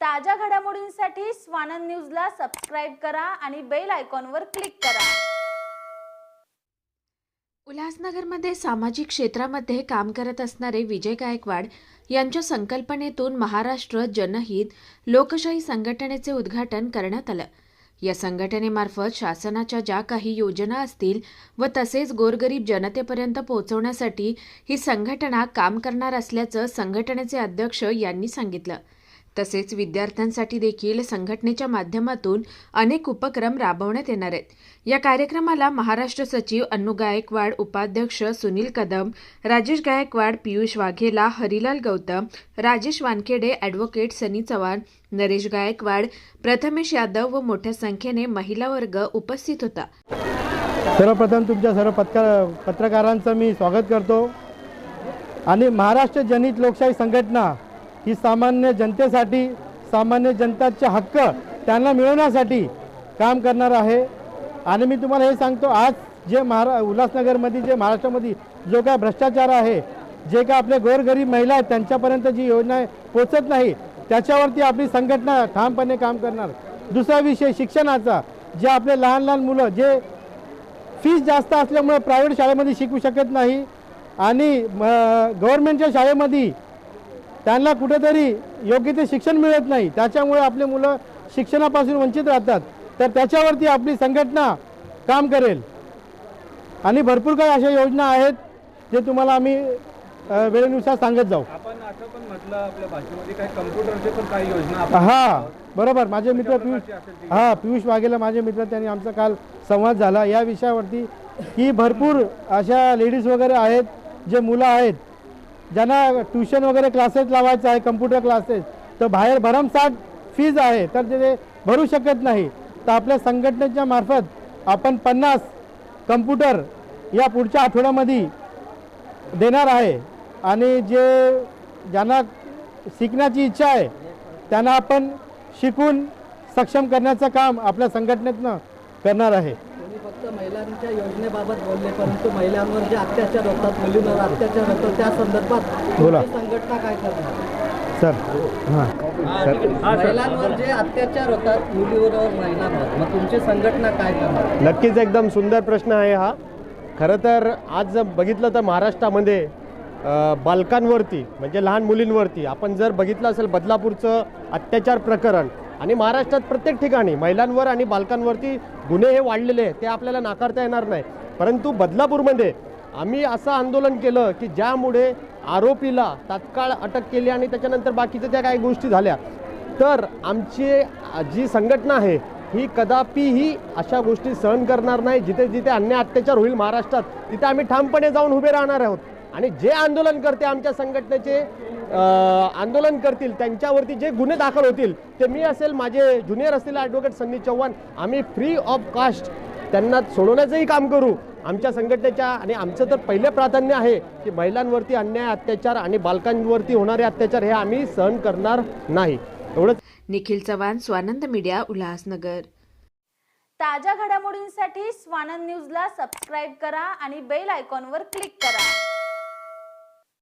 ताज्या घडामोडींसाठी स्वानंद न्यूजला सबस्क्राईब करा आणि बेल आयकॉनवर क्लिक करा. उल्हासनगरमध्ये सामाजिक क्षेत्रामध्ये काम करत असणारे विजय गायकवाड यांच्या संकल्पनेतून महाराष्ट्र जनहित लोकशाही संघटनेचे उद्घाटन करण्यात आलं. या संघटनेमार्फत शासनाच्या ज्या काही योजना असतील व तसेच गोरगरीब जनतेपर्यंत पोहोचवण्यासाठी ही संघटना काम करणार असल्याचं संघटनेचे अध्यक्ष यांनी सांगितलं. तसेच विद्यार्थ्यांसाठी देखील संघटनेच्या माध्यमातून अनेक उपक्रम राबवण्यात येणार आहेत. या कार्यक्रमाला महाराष्ट्र सचिव अन्नू गायकवाड उपाध्यक्ष सुनील कदम राजेश गायकवाड पियुष वाघेला हरिलाल गौतम राजेश वानखेडे ॲडव्होकेट सनी चव्हाण नरेश गायकवाड प्रथमेश यादव व मोठ्या संख्येने महिला वर्ग उपस्थित होता. सर्वप्रथम तुमच्या सर्व पत्रकार पत्रकारांचं मी स्वागत करतो. आणि महाराष्ट्र जनित लोकशाही संघटना ही सामान्य जनतेसाठी सामान्य जनताचे हक्क त्यांना मिळवण्यासाठी काम करणार आहे. आणि मी तुम्हाला हे सांगतो आज जे महारा उल्हासनगरमध्ये जे महाराष्ट्रामध्ये जो काय भ्रष्टाचार आहे जे काय आपले गोरगरीब महिला आहेत त्यांच्यापर्यंत जी योजना पोचत नाही त्याच्यावरती आपली संघटना ठामपणे काम करणार. दुसरा विषय शिक्षणाचा जे आपले लहान लहान मुलं जे फीस जास्त असल्यामुळे प्रायव्हेट शाळेमध्ये शिकू शकत नाही आणि गव्हर्नमेंटच्या शाळेमध्ये त्यांना कुठेतरी योग्य ते शिक्षण मिळत नाही. त्याच्यामुळे आपले मुलं शिक्षणापासून वंचित राहतात. तर त्याच्यावरती आपली संघटना काम करेल. आणि भरपूर काही अशा योजना आहेत जे तुम्हाला आम्ही वेळेनुसार सांगत जाऊ. आपण असं पण म्हटलं आपल्या भाषेमध्ये काही कम्प्युटरचे पण काही योजना आपण हा बरोबर. माझे मित्र पियुष. हा पियुष वाघेला माझे मित्र त्यांनी आमचा काल संवाद झाला. या विषयावरती की भरपूर अशा लेडीज वगैरे आहेत जे मुलं आहेत ज्यांना ट्युशन वगैरे क्लासेस लावायचं आहे कम्प्युटर क्लासेस तर बाहेर भरमसाठ फीज आहे तर ते भरू शकत नाही. तर आपल्या संघटनेच्या मार्फत आपण पन्नास कम्प्युटर या पुढच्या आठवड्यामध्ये देणार आहे. आणि जे ज्यांना शिकण्याची इच्छा आहे त्यांना आपण शिकून सक्षम करण्याचं काम आपल्या संघटनेतनं करणार आहे. महिलांच्या योजनेबाबत बोलले परंतु महिलांवर जे अत्याचार होतात मुलींवर अत्याचार होतो त्या संदर्भात बोला. तुमची संघटना काय करणार? सर हां. महिलांवर जे अत्याचार होतात मुलीवर महिलांवर मग तुमची संघटना काय करणार? नक्कीच एकदम सुंदर प्रश्न आहे हा. खरं तर आज जर बघितलं तर महाराष्ट्रामध्ये बालकांवरती म्हणजे लहान मुलींवरती आपण जर बघितलं असेल बदलापूरचं अत्याचार प्रकरण आणि महाराष्ट्रात प्रत्येक ठिकाणी महिलांवर आणि बालकांवरती गुन्हे हे वाढलेले आहेत ते आपल्याला नाकारता येणार नाही. परंतु बदलापूरमध्ये आम्ही असं आंदोलन केलं की ज्यामुळे आरोपीला तात्काळ अटक केली आणि त्याच्यानंतर बाकीच्या त्या काही गोष्टी झाल्या. तर आमची जी संघटना आहे ही कदापिही अशा गोष्टी सहन करणार नाही जिथे जिथे अन्याय अत्याचार होईल महाराष्ट्रात तिथे आम्ही ठामपणे जाऊन उभे राहणार आहोत. आणि जे आंदोलन करते आमच्या संघटनेचे आंदोलन करतील त्यांच्यावरती जे गुन्हे दाखल होतील ते मी असेल माझे ज्युनियर असतील ॲडव्होकेट सन्नी चव्हाण आम्ही फ्री ऑफ कास्ट त्यांना सोडवण्याचंही काम करू. आमच्या संघटनेच्या आणि आमचं तर पहिले प्राधान्य आहे की महिलांवरती अन्याय अत्याचार आणि बालकांवरती होणारे अत्याचार हे आम्ही सहन करणार नाही. एवढंच. निखिल चव्हाण स्वानंद मीडिया उल्हासनगर. ताज्या घडामोडींसाठी स्वानंद न्यूजला सबस्क्राईब करा आणि बेल आयकॉनवर क्लिक करा.